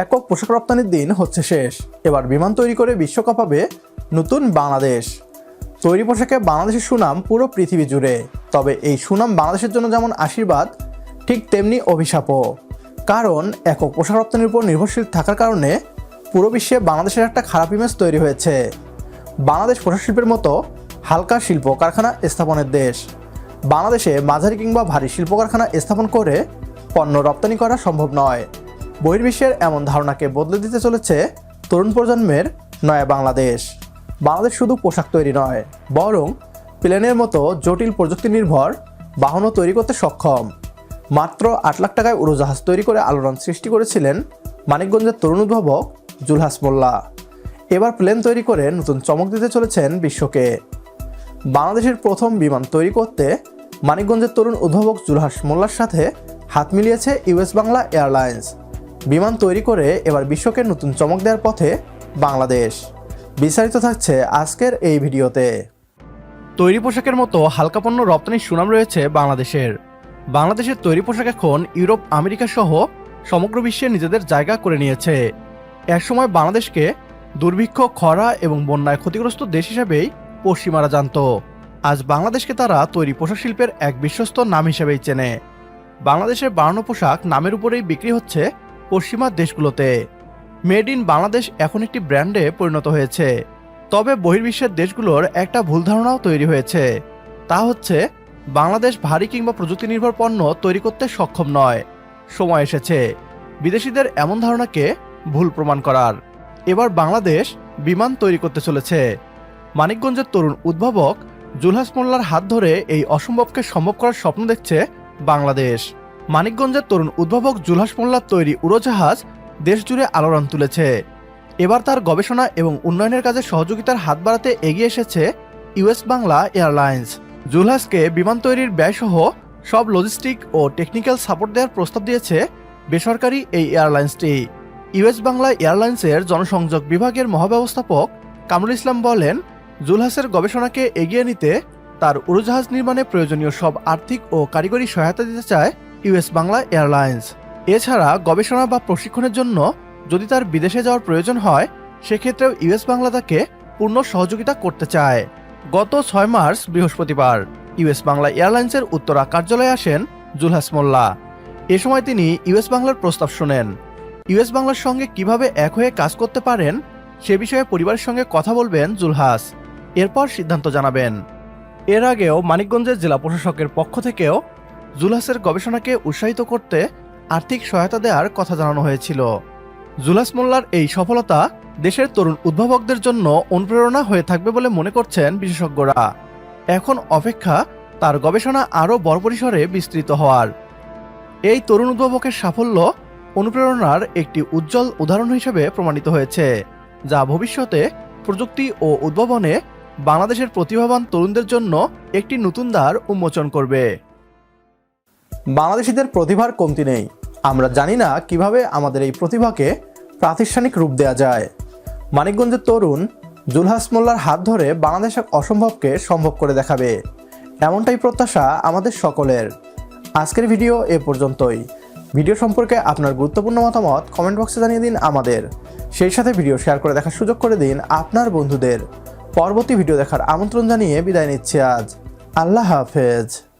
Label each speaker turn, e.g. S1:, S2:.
S1: একক পোশাক রপ্তানির দিন হচ্ছে শেষ। এবার বিমান তৈরি করে বিশ্বকাপ হবে নতুন বাংলাদেশ। তৈরি পোশাকে বাংলাদেশের সুনাম পুরো পৃথিবী জুড়ে। তবে এই সুনাম বাংলাদেশের জন্য যেমন আশীর্বাদ, ঠিক তেমনি অভিশাপও। কারণ একক পোশাক রপ্তানির উপর নির্ভরশীল থাকার কারণে পুরো বিশ্বে বাংলাদেশের একটা খারাপ ইমেজ তৈরি হয়েছে। বাংলাদেশ পোশাক শিল্পের মতো হালকা শিল্প কারখানা স্থাপনের দেশ। বাংলাদেশে মাঝারি কিংবা ভারী শিল্প কারখানা স্থাপন করে পণ্য রপ্তানি করা সম্ভব নয়। বহির্বিশ্বের এমন ধারণাকে বদলে দিতে চলেছে তরুণ প্রজন্মের নয়া বাংলাদেশ। বাংলাদেশ শুধু পোশাক তৈরি নয়, বরং প্লেনের মতো জটিল প্রযুক্তি নির্ভর বাহনও তৈরি করতে সক্ষম। মাত্র আট লাখ টাকায় উড়োজাহাজ তৈরি করে আলোড়ন সৃষ্টি করেছিলেন মানিকগঞ্জের তরুণ উদ্ভাবক জুলহাস মোল্লা। এবার প্লেন তৈরি করে নতুন চমক দিতে চলেছেন বিশ্বকে। বাংলাদেশের প্রথম বিমান তৈরি করতে মানিকগঞ্জের তরুণ উদ্ভাবক জুলহাস মোল্লার সাথে হাত মিলিয়েছে ইউএস বাংলা এয়ারলাইন্স। বিমান তৈরি করে এবার বিশ্বকে নতুন চমক দেওয়ার পথে বাংলাদেশ। বিস্তারিত থাকছে আজকের এই ভিডিওতে। তৈরি পোশাকের মতো হালকা পণ্য রপ্তানির সুনাম রয়েছে বাংলাদেশের। বাংলাদেশের তৈরি পোশাক এখন ইউরোপ, আমেরিকা সহ সমগ্র বিশ্বে নিজেদের জায়গা করে নিয়েছে। একসময় বাংলাদেশকে দুর্ভিক্ষ, খরা এবং বন্যায় ক্ষতিগ্রস্ত দেশ হিসেবেই পশ্চিমারা জানত। আজ বাংলাদেশকে তারা তৈরি পোশাক শিল্পের এক বিশ্বস্ত নাম হিসেবেই চেনে। বাংলাদেশের বানানো পোশাক নামের উপরেই বিক্রি হচ্ছে পশ্চিমা দেশগুলোতে। মেড ইন বাংলাদেশ এখন একটি ব্র্যান্ডে পরিণত হয়েছে। তবে বহির্বিশ্বের দেশগুলোর একটা ভুল ধারণাও তৈরি হয়েছে। তা হচ্ছে, বাংলাদেশ ভারী কিংবা প্রযুক্তি নির্ভর পণ্য তৈরি করতে সক্ষম নয়। সময় এসেছে। বিদেশিদের এমন ধারণাকে ভুল প্রমাণ করার। এবার বাংলাদেশ বিমান তৈরি করতে চলেছে। মানিকগঞ্জের তরুণ উদ্ভাবক জুলহাস মোল্লার হাত ধরে এই অসম্ভবকে সম্ভব করার স্বপ্ন দেখছে বাংলাদেশ। মানিকগঞ্জের তরুণ উদ্ভাবক জুলহাস মোল্লার তৈরি উড়োজাহাজ দেশজুড়ে আলোড়ন তুলেছে। এবার তার গবেষণা এবং উন্নয়নের কাজে সহযোগিতার হাত বাড়াতে এগিয়ে এসেছে ইউএস বাংলা এয়ারলাইন্স। জুলহাসকে বিমান তৈরির ব্যয়সহ সব লজিস্টিক ও টেকনিক্যাল সাপোর্ট দেওয়ার প্রস্তাব দিয়েছে বেসরকারি এই এয়ারলাইন্সটি। ইউএস বাংলা এয়ারলাইন্সের জনসংযোগ বিভাগের মহাব্যবস্থাপক কামরুল ইসলাম বলেন, জুলহাসের গবেষণাকে এগিয়ে নিতে তার উড়োজাহাজ নির্মাণে প্রয়োজনীয় সব আর্থিক ও কারিগরি সহায়তা দিতে চায় ইউএস বাংলা এয়ারলাইন্স। এছাড়া গবেষণা বা প্রশিক্ষণের জন্য যদি তার বিদেশে যাওয়ার প্রয়োজন হয়, সেক্ষেত্রেও ইউএস বাংলা তাকে পূর্ণ সহযোগিতা করতে চায়। গত ছয় মার্চ বৃহস্পতিবার ইউএস বাংলা এয়ারলাইন্সের উত্তরা কার্যালয়ে আসেন জুলহাস মোল্লা। এ সময় তিনি ইউএস বাংলার প্রস্তাব শোনেন। ইউএস বাংলার সঙ্গে কীভাবে এক হয়ে কাজ করতে পারেন, সে বিষয়ে পরিবারের সঙ্গে কথা বলবেন জুলহাস। এরপর সিদ্ধান্ত জানাবেন। এর আগেও মানিকগঞ্জের জেলা প্রশাসকের পক্ষ থেকেও জুলহাসের গবেষণাকে উৎসাহিত করতে আর্থিক সহায়তা দেওয়ার কথা জানানো হয়েছিল। জুলাস মোল্লার এই সফলতা দেশের তরুণ উদ্ভাবকদের জন্য অনুপ্রেরণা হয়ে থাকবে বলে মনে করছেন বিশেষজ্ঞরা। এখন অপেক্ষা তার গবেষণা আরও বড় পরিসরে বিস্তৃত হওয়ার। এই তরুণ উদ্ভাবকের সাফল্য অনুপ্রেরণার একটি উজ্জ্বল উদাহরণ হিসেবে প্রমাণিত হয়েছে, যা ভবিষ্যতে প্রযুক্তি ও উদ্ভাবনে বাংলাদেশের প্রতিভাবান তরুণদের জন্য একটি নতুন দ্বার উন্মোচন করবে। বাংলাদেশিদের প্রতিভার কমতি নেই। আমরা জানি না কীভাবে আমাদের এই প্রতিভাকে প্রাতিষ্ঠানিক রূপ দেওয়া যায়। মানিকগঞ্জের তরুণ জুলহাস মোল্লার হাত ধরে বাংলাদেশ অসম্ভবকে সম্ভব করে দেখাবে। এমনটাই প্রত্যাশা আমাদের সকলের। আজকের ভিডিও এ পর্যন্তই। ভিডিও সম্পর্কে আপনার গুরুত্বপূর্ণ মতামত কমেন্ট বক্সে জানিয়ে দিন আমাদের। সেই সাথে ভিডিও শেয়ার করে দেখার সুযোগ করে দিন আপনার বন্ধুদের। পরবর্তী ভিডিও দেখার আমন্ত্রণ জানিয়ে বিদায় নিচ্ছি আজ। আল্লাহ হাফেজ।